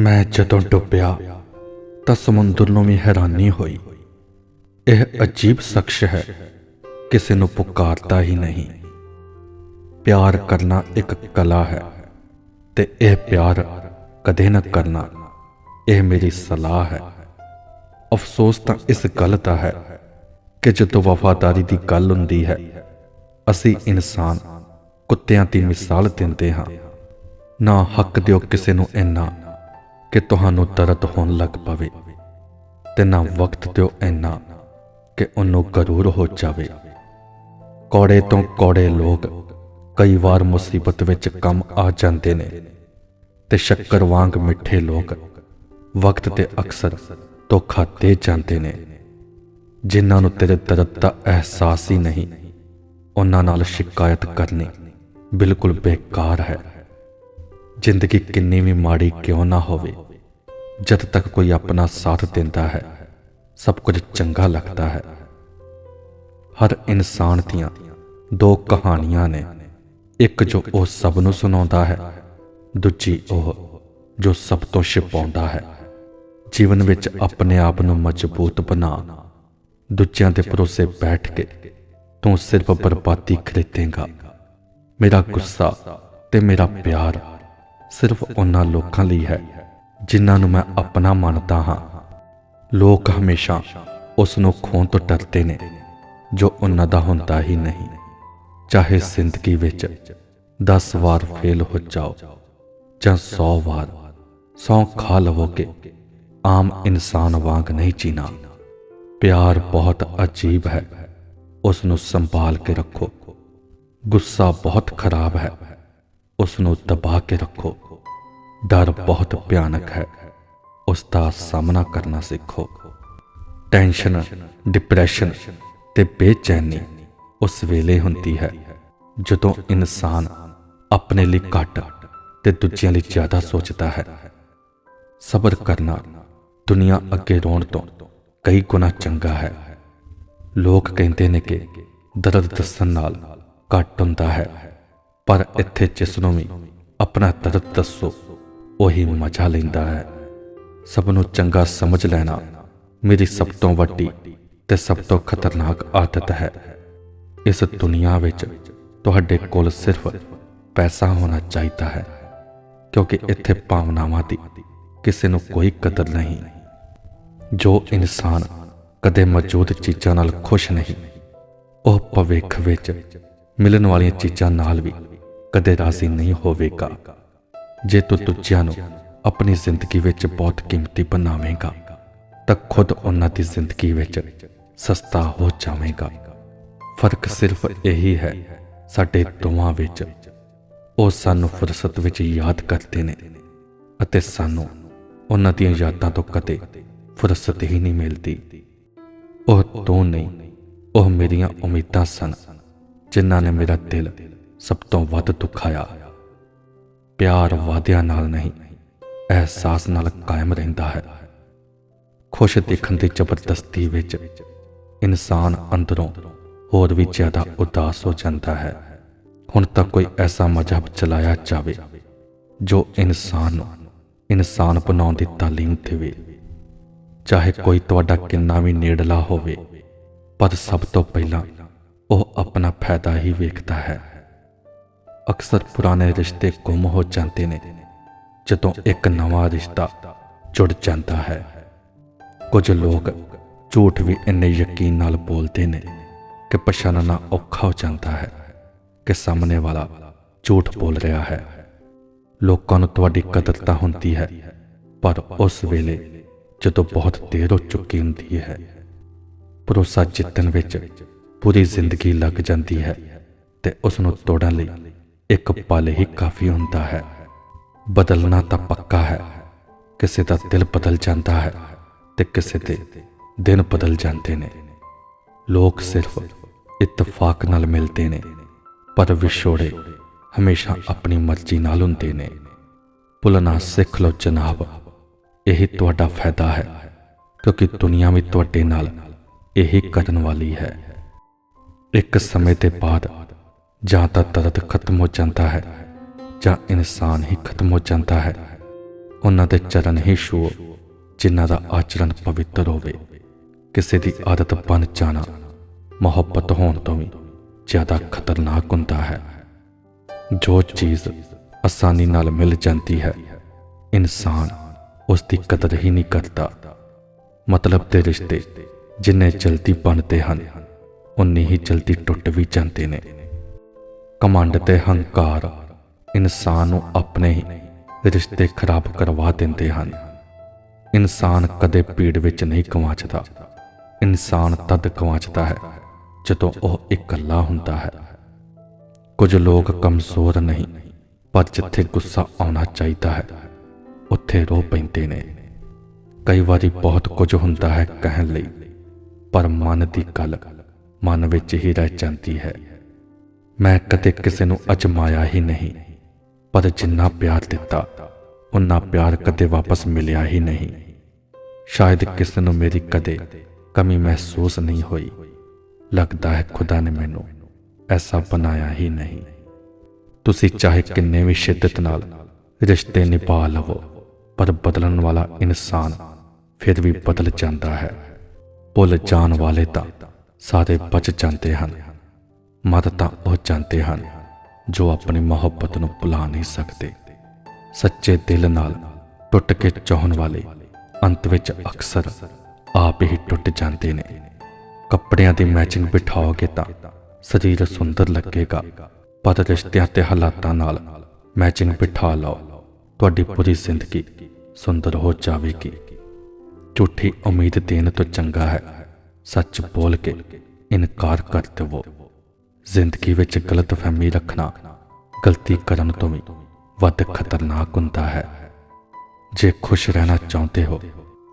ਮੈਂ ਜਦੋਂ ਡੁੱਬਿਆ ਤਾਂ ਸਮੁੰਦਰ ਨੂੰ ਵੀ ਹੈਰਾਨੀ ਹੋਈ। ਇਹ ਅਜੀਬ ਸ਼ਖਸ ਹੈ, ਕਿਸੇ ਨੂੰ ਪੁਕਾਰਦਾ ਹੀ ਨਹੀਂ। ਪਿਆਰ ਕਰਨਾ ਇੱਕ ਕਲਾ ਹੈ ਤੇ ਇਹ ਪਿਆਰ ਕਦੇ ਨਾ ਕਰਨਾ, ਇਹ ਮੇਰੀ ਸਲਾਹ ਹੈ। ਅਫਸੋਸ ਤਾਂ ਇਸ ਗੱਲ ਦਾ ਹੈ ਕਿ ਜਦੋਂ ਵਫਾਦਾਰੀ ਦੀ ਗੱਲ ਹੁੰਦੀ ਹੈ, ਅਸੀਂ ਇਨਸਾਨ ਕੁੱਤਿਆਂ ਦੀ ਮਿਸਾਲ ਦਿੰਦੇ ਹਾਂ। ਨਾ ਹੱਕ ਦਿਓ ਕਿਸੇ ਨੂੰ ਇੰਨਾ। ਕਿ ਤੁਹਾਨੂੰ ਦਰਦ ਹੋਣ ਲੱਗ ਪਵੇ ਤੇ ਨਾ ਵਕਤ ਦਿਓ ਇੰਨਾ ਕਿ ਉਹਨੂੰ ਗਰੂਰ ਹੋ ਜਾਵੇ। ਕੋੜੇ ਤੋਂ ਕੋੜੇ ਲੋਕ ਕਈ ਵਾਰ ਮੁਸੀਬਤ ਵਿੱਚ ਕੰਮ ਆ ਜਾਂਦੇ ਨੇ ਤੇ ਸ਼ੱਕਰ ਵਾਂਗ ਮਿੱਠੇ ਲੋਕ ਵਕਤ ਤੇ ਅਕਸਰ ਧੋਖਾ ਦੇ ਜਾਂਦੇ ਨੇ। ਜਿਨ੍ਹਾਂ ਨੂੰ ਤੇਰੇ ਦਰਦ ਦਾ ਅਹਿਸਾਸ ਹੀ ਨਹੀਂ, ਉਹਨਾਂ ਨਾਲ ਸ਼ਿਕਾਇਤ ਕਰਨੀ ਬਿਲਕੁਲ ਬੇਕਾਰ ਹੈ। ਜ਼ਿੰਦਗੀ ਕਿੰਨੀ ਵੀ ਮਾੜੀ ਕਿਉਂ ਨਾ ਹੋਵੇ। ਜਦ ਤੱਕ ਕੋਈ ਆਪਣਾ ਸਾਥ ਦਿੰਦਾ ਹੈ, ਸਭ ਕੁਝ ਚੰਗਾ ਲੱਗਦਾ ਹੈ। ਹਰ ਇਨਸਾਨ ਦੀਆਂ ਦੋ ਕਹਾਣੀਆਂ ਨੇ। ਇੱਕ ਜੋ ਉਹ ਸਭ ਨੂੰ ਸੁਣਾਉਂਦਾ ਹੈ, ਦੂਜੀ ਉਹ ਜੋ ਸਭ ਤੋਂ ਛਿਪਾਉਂਦਾ ਹੈ। ਜੀਵਨ ਵਿੱਚ ਆਪਣੇ ਆਪ ਨੂੰ ਮਜ਼ਬੂਤ ਬਣਾ, ਦੂਜਿਆਂ ਦੇ ਭਰੋਸੇ ਬੈਠ ਕੇ ਤੂੰ ਸਿਰਫ ਬਰਬਾਦੀ ਖਰੀਦੇਂਗਾ। ਮੇਰਾ ਗੁੱਸਾ ਤੇ ਮੇਰਾ ਪਿਆਰ ਸਿਰਫ ਉਹਨਾਂ ਲੋਕਾਂ ਲਈ ਹੈ ਜਿਨ੍ਹਾਂ ਨੂੰ ਮੈਂ ਆਪਣਾ ਮੰਨਦਾ ਹਾਂ। ਲੋਕ ਹਮੇਸ਼ਾ ਉਸ ਨੂੰ ਖੋਣ ਤੋਂ ਡਰਦੇ ਨੇ, ਜੋ ਉਹਨਾਂ ਦਾ ਹੁੰਦਾ ਹੀ ਨਹੀਂ। ਚਾਹੇ ਜ਼ਿੰਦਗੀ ਵਿੱਚ 10 ਵਾਰ ਫੇਲ ਹੋ ਜਾਓ ਜਾਂ 100 ਵਾਰ, ਸੌ ਖਾ ਲਵੋਗੇ, ਆਮ ਇਨਸਾਨ ਵਾਂਗ ਨਹੀਂ ਜੀਣਾ। ਪਿਆਰ ਬਹੁਤ ਅਜੀਬ ਹੈ ਉਸ ਨੂੰ ਸੰਭਾਲ ਕੇ ਰੱਖੋ। ਗੁੱਸਾ ਬਹੁਤ ਖਰਾਬ ਹੈ ਉਸ ਨੂੰ ਦਬਾ ਕੇ ਰੱਖੋ। ਡਰ ਬਹੁਤ ਭਿਆਨਕ ਹੈ। ਉਸ ਦਾ ਸਾਹਮਣਾ ਕਰਨਾ ਸਿੱਖੋ। ਟੈਨਸ਼ਨ, ਡਿਪਰੈਸ਼ਨ ਤੇ ਬੇਚੈਨੀ ਉਸ ਵੇਲੇ ਹੁੰਦੀ ਹੈ, ਜਦੋਂ ਇਨਸਾਨ ਆਪਣੇ ਲਈ ਘੱਟ ਤੇ ਦੂਜਿਆਂ ਲਈ ਜ਼ਿਆਦਾ ਸੋਚਦਾ ਹੈ। ਸਬਰ ਕਰਨਾ ਦੁਨੀਆ ਅੱਗੇ ਰੋਣ ਤੋਂ ਕਈ ਗੁਣਾ ਚੰਗਾ ਹੈ। ਲੋਕ ਕਹਿੰਦੇ ਨੇ ਕਿ ਦਰਦ ਦੱਸਣ ਨਾਲ ਘੱਟ ਹੁੰਦਾ ਹੈ, ਪਰ ਇੱਥੇ ਜਿਸ ਨੂੰ ਵੀ ਆਪਣਾ ਦਰਦ ਦੱਸੋ ਉਹੀ ਮਜ਼ਾ ਲੈਂਦਾ ਹੈ। ਸਭ ਨੂੰ ਚੰਗਾ ਸਮਝ ਲੈਣਾ ਮੇਰੀ ਸਭ ਤੋਂ ਵੱਡੀ ਤੇ ਸਭ ਤੋਂ ਖਤਰਨਾਕ ਆਦਤ ਹੈ। ਇਸ ਦੁਨੀਆ ਵਿੱਚ ਤੁਹਾਡੇ ਕੋਲ ਸਿਰਫ ਪੈਸਾ ਹੋਣਾ ਚਾਹੀਦਾ ਹੈ, ਕਿਉਂਕਿ ਇੱਥੇ ਭਾਵਨਾਵਾਂ ਦੀ ਕਿਸੇ ਨੂੰ ਕੋਈ ਕਦਰ ਨਹੀਂ। ਜੋ ਇਨਸਾਨ ਕਦੇ ਮੌਜੂਦ ਚੀਜ਼ਾਂ ਨਾਲ ਖੁਸ਼ ਨਹੀਂ, ਉਹ ਭਵਿੱਖ ਵਿੱਚ ਮਿਲਣ ਵਾਲੀਆਂ ਚੀਜ਼ਾਂ ਨਾਲ ਵੀ ਕਦੇ ਰਾਜ਼ੀ ਨਹੀਂ ਹੋਵੇਗਾ। ਜੇ ਤੂੰ ਦੂਜਿਆਂ ਨੂੰ ਆਪਣੀ ਜ਼ਿੰਦਗੀ ਵਿੱਚ ਬਹੁਤ ਕੀਮਤੀ ਬਣਾਵੇਂਗਾ, ਤਾਂ ਖੁਦ ਉਹਨਾਂ ਦੀ ਜ਼ਿੰਦਗੀ ਵਿੱਚ ਸਸਤਾ ਹੋ ਜਾਵੇਂਗਾ। ਫ਼ਰਕ ਸਿਰਫ ਇਹੀ ਹੈ, ਸਾਡੇ ਦੋਵਾਂ ਵਿੱਚ ਉਹ ਸਾਨੂੰ ਫੁਰਸਤ ਵਿੱਚ ਯਾਦ ਕਰਦੇ ਨੇ ਅਤੇ ਸਾਨੂੰ ਉਹਨਾਂ ਦੀਆਂ ਯਾਦਾਂ ਤੋਂ ਕਦੇ ਫੁਰਸਤ ਹੀ ਨਹੀਂ ਮਿਲਦੀ। ਉਹ ਤੂੰ ਨਹੀਂ, ਉਹ ਮੇਰੀਆਂ ਉਮੀਦਾਂ ਸਨ, ਜਿਨ੍ਹਾਂ ਨੇ ਮੇਰਾ ਦਿਲ ਸਭ ਤੋਂ ਵੱਧ ਦੁਖਾਇਆ। ਪਿਆਰ ਵਾਅਦਿਆਂ ਨਾਲ ਨਹੀਂ, ਅਹਿਸਾਸ ਨਾਲ ਕਾਇਮ ਰਹਿੰਦਾ ਹੈ। ਖੁਸ਼ ਦੇਖਣ ਦੀ ਜ਼ਬਰਦਸਤੀ ਵਿੱਚ ਇਨਸਾਨ ਅੰਦਰੋਂ ਹੋਰ ਵੀ ਜ਼ਿਆਦਾ ਉਦਾਸ ਹੋ ਜਾਂਦਾ ਹੈ। ਹੁਣ ਤਾਂ ਕੋਈ ਐਸਾ ਮਜ਼ਹਬ ਚਲਾਇਆ ਜਾਵੇ ਜੋ ਇਨਸਾਨ ਨੂੰ, ਇਨਸਾਨ ਬਣਾਉਣ ਦੀ ਤਾਲੀਮ ਦੇਵੇ। ਚਾਹੇ ਕੋਈ ਤੁਹਾਡਾ ਕਿੰਨਾ ਵੀ ਨੇੜਲਾ ਹੋਵੇ, ਪਰ ਸਭ ਤੋਂ ਪਹਿਲਾਂ ਉਹ ਆਪਣਾ ਫਾਇਦਾ ਹੀ ਵੇਖਦਾ ਹੈ। ਅਕਸਰ ਪੁਰਾਣੇ ਰਿਸ਼ਤੇ ਗੁੰਮ ਹੋ ਜਾਂਦੇ ਨੇ, ਜਦੋਂ ਇੱਕ ਨਵਾਂ ਰਿਸ਼ਤਾ ਜੁੜ ਜਾਂਦਾ ਹੈ। ਕੁਝ ਲੋਕ ਝੂਠ ਵੀ ਇੰਨੇ ਯਕੀਨ ਨਾਲ ਬੋਲਦੇ ਨੇ ਕਿ ਪਛਾਣਨਾ ਔਖਾ ਹੋ ਜਾਂਦਾ ਹੈ ਕਿ ਸਾਹਮਣੇ ਵਾਲਾ ਝੂਠ ਬੋਲ ਰਿਹਾ ਹੈ। ਲੋਕਾਂ ਨੂੰ ਤੁਹਾਡੀ ਕਦਰ ਤਾਂ ਹੁੰਦੀ ਹੈ, ਪਰ ਉਸ ਵੇਲੇ ਜਦੋਂ ਬਹੁਤ ਦੇਰ ਹੋ ਚੁੱਕੀ ਹੁੰਦੀ ਹੈ, ਭਰੋਸਾ ਜਿੱਤਣ ਵਿੱਚ ਪੂਰੀ ਜ਼ਿੰਦਗੀ ਲੱਗ ਜਾਂਦੀ ਹੈ ਤੇ ਉਸ ਨੂੰ ਤੋੜਨ ਲਈ ਇੱਕ ਪਲ ਹੀ ਕਾਫੀ ਹੁੰਦਾ ਹੈ। ਬਦਲਣਾ ਤਾਂ ਪੱਕਾ ਹੈ। ਕਿਸੇ ਦਾ ਦਿਲ ਬਦਲ ਜਾਂਦਾ ਹੈ ਤੇ ਕਿਸੇ ਦੇ ਦਿਨ ਬਦਲ ਜਾਂਦੇ ਨੇ। ਲੋਕ ਸਿਰਫ ਇਤਫਾਕ ਨਾਲ ਮਿਲਦੇ ਨੇ, ਪਰ ਵਿਛੋੜੇ ਹਮੇਸ਼ਾ ਆਪਣੀ ਮਰਜ਼ੀ ਨਾਲ ਹੁੰਦੇ ਨੇ। ਭੁੱਲਣਾ ਸਿੱਖ ਲਓ ਜਨਾਬ, ਇਹੀ ਤੁਹਾਡਾ ਫਾਇਦਾ ਹੈ, ਕਿਉਂਕਿ ਦੁਨੀਆ ਵੀ ਤੁਹਾਡੇ ਨਾਲ ਇਹੀ ਕਰਨ ਵਾਲੀ ਹੈ। ਇੱਕ ਸਮੇਂ ਦੇ ਬਾਅਦ ਜਾਂ ਤਾਂ ਦਰਦ ਖਤਮ ਹੋ ਜਾਂਦਾ ਹੈ, ਜਾਂ ਇਨਸਾਨ ਹੀ ਖਤਮ ਹੋ ਜਾਂਦਾ ਹੈ। ਉਹਨਾਂ ਦੇ ਚਰਨ ਹੀ ਛੂਓ ਜਿਨ੍ਹਾਂ ਦਾ ਆਚਰਣ ਪਵਿੱਤਰ ਹੋਵੇ। ਕਿਸੇ ਦੀ ਆਦਤ ਬਣ ਜਾਣਾ, ਮੁਹੱਬਤ ਹੋਣ ਤੋਂ ਵੀ ਜ਼ਿਆਦਾ ਖਤਰਨਾਕ ਹੁੰਦਾ ਹੈ। ਜੋ ਚੀਜ਼ ਆਸਾਨੀ ਨਾਲ ਮਿਲ ਜਾਂਦੀ ਹੈ, ਇਨਸਾਨ ਉਸ ਦੀ ਕਦਰ ਹੀ ਨਹੀਂ ਕਰਦਾ। ਮਤਲਬ ਦੇ ਰਿਸ਼ਤੇ ਜਿੰਨੇ ਜਲਦੀ ਬਣਦੇ ਹਨ, ਉਨੇ ਹੀ ਜਲਦੀ ਟੁੱਟ ਵੀ ਜਾਂਦੇ ਨੇ। ਕਮੰਡ ਤੇ ਹੰਕਾਰ ਇਨਸਾਨ ਨੂੰ ਆਪਣੇ ਹੀ ਰਿਸ਼ਤੇ ਖਰਾਬ ਕਰਵਾ ਦਿੰਦੇ ਹਨ। ਇਨਸਾਨ ਕਦੇ ਪੀੜ ਵਿੱਚ ਨਹੀਂ ਗਵਾਚਦਾ। ਇਨਸਾਨ ਤਦ ਗਵਾਚਦਾ ਹੈ ਜਦੋਂ ਉਹ ਇਕੱਲਾ ਹੁੰਦਾ ਹੈ। ਕੁਝ ਲੋਕ ਕਮਜ਼ੋਰ ਨਹੀਂ, ਪਰ ਜਿੱਥੇ ਗੁੱਸਾ ਆਉਣਾ ਚਾਹੀਦਾ ਹੈ, ਉੱਥੇ ਰੋ ਪੈਂਦੇ ਨੇ। ਕਈ ਵਾਰੀ ਬਹੁਤ ਕੁਝ ਹੁੰਦਾ ਹੈ ਕਹਿਣ ਲਈ, ਪਰ ਮਨ ਦੀ ਗੱਲ ਮਨ ਵਿੱਚ ਹੀ ਰਹਿ ਜਾਂਦੀ ਹੈ। ਮੈਂ ਕਦੇ ਕਿਸੇ ਨੂੰ ਅਜਮਾਇਆ ਹੀ ਨਹੀਂ, ਪਰ ਜਿੰਨਾ ਪਿਆਰ ਦਿੱਤਾ ਉਨਾ ਪਿਆਰ ਕਦੇ ਵਾਪਸ ਮਿਲਿਆ ਹੀ ਨਹੀਂ। ਸ਼ਾਇਦ ਕਿਸੇ ਨੂੰ ਮੇਰੀ ਕਦੇ ਕਮੀ ਮਹਿਸੂਸ ਨਹੀਂ ਹੋਈ। ਲੱਗਦਾ ਹੈ ਖੁਦਾ ਨੇ ਮੈਨੂੰ ਐਸਾ ਬਣਾਇਆ ਹੀ ਨਹੀਂ। ਤੁਸੀਂ ਚਾਹੇ ਕਿੰਨੇ ਵੀ ਸ਼ਿੱਦਤ ਨਾਲ ਰਿਸ਼ਤੇ ਨਿਭਾ ਲਵੋ, ਪਰ ਬਦਲਣ ਵਾਲਾ ਇਨਸਾਨ ਫਿਰ ਵੀ ਬਦਲ ਜਾਂਦਾ ਹੈ। ਭੁੱਲ ਜਾਣ ਵਾਲੇ ਤਾਂ ਸਾਰੇ ਬਚ ਜਾਂਦੇ ਹਨ। ਮਤ ਤਾਂ ਉਹ ਜਾਂਦੇ ਹਨ, ਜੋ ਆਪਣੀ ਮੁਹੱਬਤ ਨੂੰ ਭੁਲਾ ਨਹੀਂ ਸਕਦੇ। ਸੱਚੇ ਦਿਲ ਨਾਲ ਟੁੱਟ ਕੇ ਚਾਹਣ ਵਾਲੇ ਅੰਤ ਵਿੱਚ ਅਕਸਰ ਆਪ ਹੀ ਟੁੱਟ ਜਾਂਦੇ ਨੇ। ਕੱਪੜਿਆਂ ਦੀ ਮੈਚਿੰਗ ਬਿਠਾਓਗੇ ਤਾਂ ਸਰੀਰ ਸੁੰਦਰ ਲੱਗੇਗਾ, ਪਰ ਰਿਸ਼ਤਿਆਂ ਤੇ ਹਾਲਾਤਾਂ ਨਾਲ ਮੈਚਿੰਗ ਬਿਠਾ ਲਓ। ਤੁਹਾਡੀ ਪੂਰੀ ਜ਼ਿੰਦਗੀ ਸੁੰਦਰ ਹੋ ਜਾਵੇਗੀ। ਝੂਠੀ ਉਮੀਦ ਦੇਣ ਤੋਂ ਚੰਗਾ ਹੈ, ਸੱਚ ਬੋਲ ਕੇ ਇਨਕਾਰ ਕਰ ਦੇਵੋ। ਜ਼ਿੰਦਗੀ ਵਿੱਚ ਗਲਤਫਹਿਮੀ ਰੱਖਣਾ ਗਲਤੀ ਕਰਨ ਤੋਂ ਵੀ ਵੱਧ ਖਤਰਨਾਕ ਹੁੰਦਾ ਹੈ। ਜੇ ਖੁਸ਼ ਰਹਿਣਾ ਚਾਹੁੰਦੇ ਹੋ,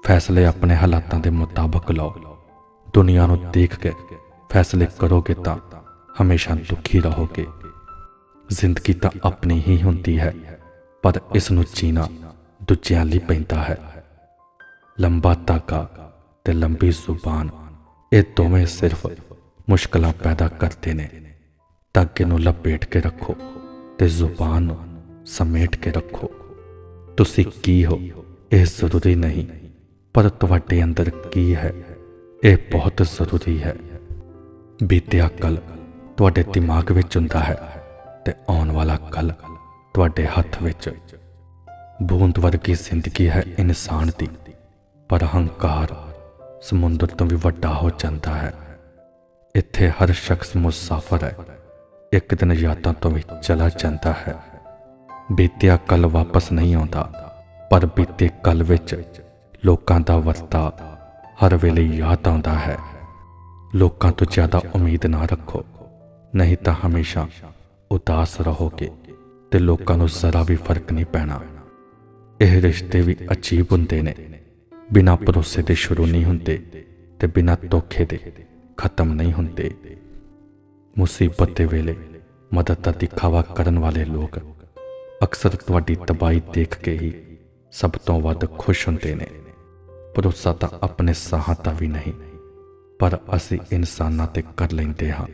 ਫੈਸਲੇ ਆਪਣੇ ਹਾਲਾਤਾਂ ਦੇ ਮੁਤਾਬਕ ਲਓ। ਦੁਨੀਆ ਨੂੰ ਦੇਖ ਕੇ ਫੈਸਲੇ ਕਰੋਗੇ ਤਾਂ ਹਮੇਸ਼ਾ ਦੁਖੀ ਰਹੋਗੇ। ਜ਼ਿੰਦਗੀ ਤਾਂ ਆਪਣੀ ਹੀ ਹੁੰਦੀ ਹੈ, ਪਰ ਇਸ ਨੂੰ ਜੀਣਾ ਦੂਜਿਆਂ ਲਈ ਪੈਂਦਾ ਹੈ। ਲੰਬਾ ਧਾਗਾ ਤੇ ਲੰਬੀ ਜ਼ੁਬਾਨ, ਇਹ ਦੋਵੇਂ ਸਿਰਫ ਮੁਸ਼ਕਲਾਂ ਪੈਦਾ ਕਰਦੇ ਨੇ। ਧਾਗੇ ਨੂੰ ਲਪੇਟ ਕੇ ਰੱਖੋ ਤੇ ਜ਼ੁਬਾਨ ਨੂੰ ਸਮੇਟ ਕੇ ਰੱਖੋ। ਤੁਸੀਂ ਕੀ ਹੋ? ਇਹ ਜ਼ਰੂਰੀ ਨਹੀਂ, ਪਰ ਤੁਹਾਡੇ ਅੰਦਰ ਕੀ ਹੈ? ਇਹ ਬਹੁਤ ਜ਼ਰੂਰੀ ਹੈ। ਬੀਤਿਆ ਕੱਲ ਤੁਹਾਡੇ ਦਿਮਾਗ ਵਿੱਚ ਹੁੰਦਾ ਹੈ ਤੇ ਆਉਣ ਵਾਲਾ ਕੱਲ ਤੁਹਾਡੇ ਹੱਥ ਵਿੱਚ। ਬੂੰਦ ਵਰਗੀ ਜ਼ਿੰਦਗੀ ਹੈ ਇਨਸਾਨ ਦੀ, ਪਰ ਹੰਕਾਰ ਸਮੁੰਦਰ ਤੋਂ ਵੀ ਵੱਡਾ ਹੋ ਜਾਂਦਾ ਹੈ। ਇੱਥੇ ਹਰ ਸ਼ਖਸ ਮੁਸਾਫਰ ਹੈ। ਇੱਕ ਦਿਨ ਯਾਦਾਂ ਤੋਂ ਵੀ ਚਲਾ ਜਾਂਦਾ ਹੈ। ਬੀਤਿਆ ਕੱਲ ਵਾਪਸ ਨਹੀਂ ਆਉਂਦਾ, ਪਰ ਬੀਤੇ ਕੱਲ ਵਿੱਚ ਲੋਕਾਂ ਦਾ ਵਰਤਾ ਹਰ ਵੇਲੇ ਯਾਦ ਆਉਂਦਾ ਹੈ। ਲੋਕਾਂ ਤੋਂ ਜ਼ਿਆਦਾ ਉਮੀਦ ਨਾ ਰੱਖੋ, ਨਹੀਂ ਤਾਂ ਹਮੇਸ਼ਾ ਉਦਾਸ ਰਹੋਗੇ ਤੇ ਲੋਕਾਂ ਨੂੰ ਜ਼ਰਾ ਵੀ ਫ਼ਰਕ ਨਹੀਂ ਪੈਣਾ। ਇਹ ਰਿਸ਼ਤੇ ਵੀ ਅਜੀਬ ਹੁੰਦੇ ਨੇ। ਬਿਨਾਂ ਭਰੋਸੇ ਦੇ ਸ਼ੁਰੂ ਨਹੀਂ ਹੁੰਦੇ ਤੇ ਬਿਨਾਂ ਧੋਖੇ ਦੇ। ਖਤਮ ਨਹੀਂ ਹੁੰਦੇ। ਮੁਸੀਬਤ ਦੇ ਵੇਲੇ ਮਦਦ ਦਾ ਦਿਖਾਵਾ ਕਰਨ ਵਾਲੇ ਲੋਕ ਅਕਸਰ ਤੁਹਾਡੀ ਤਬਾਈ ਦੇਖ ਕੇ ਹੀ ਸਭ ਤੋਂ ਵੱਧ ਖੁਸ਼ ਹੁੰਦੇ ਨੇ। ਭਰੋਸਾ ਤਾਂ ਆਪਣੇ ਸਾਹਾਂ ਦਾ ਵੀ ਨਹੀਂ, ਪਰ ਅਸੀਂ ਇਨਸਾਨਾਂ ਤੇ ਕਰ ਲੈਂਦੇ ਹਾਂ।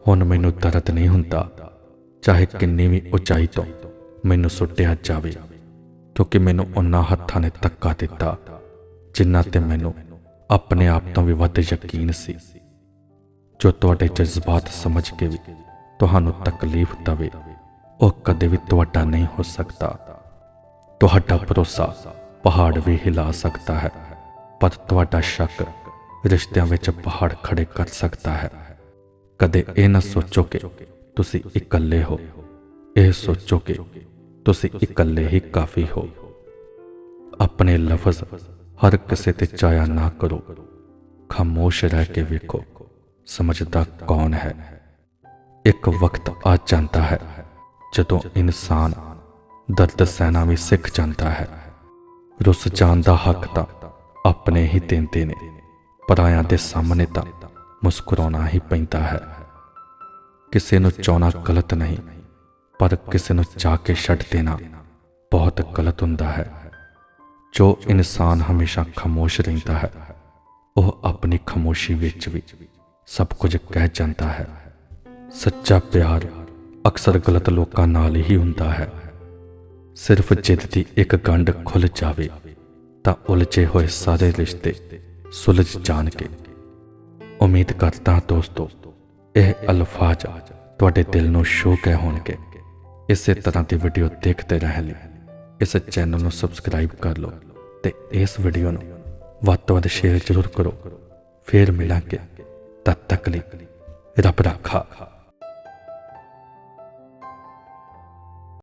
ਹੁਣ ਮੈਨੂੰ ਦਰਦ ਨਹੀਂ ਹੁੰਦਾ, ਚਾਹੇ ਕਿੰਨੀ ਵੀ ਉਚਾਈ ਤੋਂ ਮੈਨੂੰ ਸੁੱਟਿਆ ਜਾਵੇ, ਕਿਉਂਕਿ ਮੈਨੂੰ ਉਹਨਾਂ ਹੱਥਾਂ ਨੇ ਧੱਕਾ ਦਿੱਤਾ, ਜਿਨ੍ਹਾਂ ਤੇ ਮੈਨੂੰ ਆਪਣੇ ਆਪ ਤੋਂ ਵੀ ਵੱਧ ਯਕੀਨ ਸੀ। ਜੋ ਤੁਹਾਡੇ ਜਜ਼ਬਾਤ ਸਮਝ ਕੇ ਵੀ ਤੁਹਾਨੂੰ ਤਕਲੀਫ ਦਵੇ, ਉਹ ਕਦੇ ਵੀ ਤੁਹਾਡਾ ਨਹੀਂ ਹੋ ਸਕਦਾ। ਤੁਹਾਡਾ ਭਰੋਸਾ ਪਹਾੜ ਵੀ ਹਿਲਾ ਸਕਦਾ ਹੈ, ਪਰ ਤੁਹਾਡਾ ਸ਼ੱਕ ਰਿਸ਼ਤਿਆਂ ਵਿੱਚ ਪਹਾੜ ਖੜੇ ਕਰ ਸਕਦਾ ਹੈ। ਕਦੇ ਇਹ ਨਾ ਸੋਚੋ ਕਿ ਤੁਸੀਂ ਇਕੱਲੇ ਹੋ। ਇਹ ਸੋਚੋ ਕਿ ਤੁਸੀਂ ਇਕੱਲੇ ਹੀ ਕਾਫੀ ਹੋ। ਆਪਣੇ ਲਫ਼ਜ਼ ਹਰ ਕਿਸੇ ਤੇ ਚਾਇਆ ਨਾ ਕਰੋ। ਖਾਮੋਸ਼ ਰਹਿ ਕੇ ਵੇਖੋ, ਸਮਝਦਾ ਕੌਣ ਹੈ। ਇੱਕ ਵਕਤ ਆ ਜਾਂਦਾ ਹੈ ਜਦੋਂ ਇਨਸਾਨ ਦਰਦ ਸਹਿਣਾ ਵੀ ਸਿੱਖ ਜਾਂਦਾ ਹੈ। ਰੁੱਸ ਜਾਣ ਦਾ ਹੱਕ ਤਾਂ ਆਪਣੇ ਹੀ ਦਿੰਦੇ ਨੇ, ਪਰਾਇਆਂ ਦੇ ਸਾਹਮਣੇ ਤਾਂ ਮੁਸਕਰਾਉਣਾ ਹੀ ਪੈਂਦਾ ਹੈ। ਕਿਸੇ ਨੂੰ ਚਾਹਣਾ ਗਲਤ ਨਹੀਂ, ਪਰ ਕਿਸੇ ਨੂੰ ਚਾਹ ਕੇ ਛੱਡ ਦੇਣਾ ਬਹੁਤ ਗਲਤ ਹੁੰਦਾ ਹੈ। ਜੋ ਇਨਸਾਨ ਹਮੇਸ਼ਾ ਖਾਮੋਸ਼ ਰਹਿੰਦਾ ਹੈ, ਉਹ ਆਪਣੀ ਖਾਮੋਸ਼ੀ ਵਿੱਚ ਵੀ ਸਭ ਕੁਝ ਕਹਿ ਜਾਂਦਾ ਹੈ। ਸੱਚਾ ਪਿਆਰ ਅਕਸਰ ਗਲਤ ਲੋਕਾਂ ਨਾਲ ਹੀ ਹੁੰਦਾ ਹੈ। ਸਿਰਫ ਜਿੱਦ ਦੀ ਇੱਕ ਗੰਢ ਖੁੱਲ ਜਾਵੇ, ਤਾਂ ਉਲਝੇ ਹੋਏ ਸਾਰੇ ਰਿਸ਼ਤੇ ਸੁਲਝ ਜਾਣਗੇ। ਉਮੀਦ ਕਰਦਾ ਦੋਸਤੋ, ਇਹ ਅਲਫਾਜ਼ ਤੁਹਾਡੇ ਦਿਲ ਨੂੰ ਛੂਹ ਗਏ ਹੋਣਗੇ। ਇਸੇ ਤਰ੍ਹਾਂ ਦੀ ਵੀਡੀਓ ਦੇਖਦੇ ਰਹਿਣ ਲਈ। ਇਸ ਚੈਨਲ ਨੂੰ ਸਬਸਕ੍ਰਾਈਬ ਕਰ ਲਓ ਤੇ ਇਸ ਵੀਡੀਓ ਨੂੰ ਵੱਧ ਤੋਂ ਵੱਧ ਸ਼ੇਅਰ ਜ਼ਰੂਰ ਕਰੋ। ਫੇਰ ਮਿਲਾਂਗੇ। ਤਦ ਤੱਕ ਲਈ ਰੱਬ ਰਾਖਾ